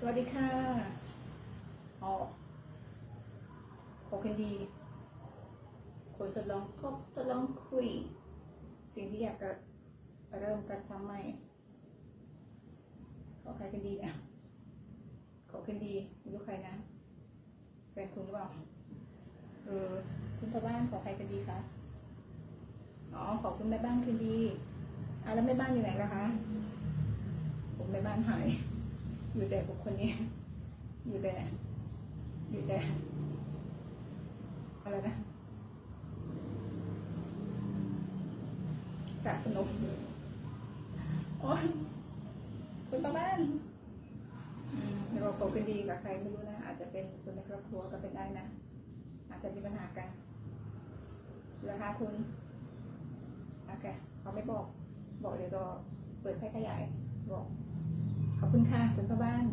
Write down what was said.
สวัสดีค่ะอ๋อโอเคดีคนทดลองคบทดลองคุย สิ่งที่อยากจะเริ่มการทำใหม่ขอใครกันดีอะขอกันดีไม่รู้ใครนะแฟนคุณหรือเปล่าเออคุณพ่อบ้านขอใครกันดีคะอ๋อขอคุณแม่บ้านคืนดีอะแล้วแม่บ้านอยู่ไหนล่ะคะผมแม่บ้านหาย อยู่แต่บุคคลนี้ อยู่แต่ อยู่แต่ อะไรนะกะสนุกโอ้ยคุณป้าบ้านเราโตกันดีกับใครไม่รู้นะ อาจจะเป็นคนในครอบครัวก็เป็นได้นะ อาจจะมีปัญหากันราคาคุณโอเคเขาไม่บอก บอกเดี๋ยวรอเปิดแพร่ขยายบอก คุณค่ะคุณพ่อบ้าน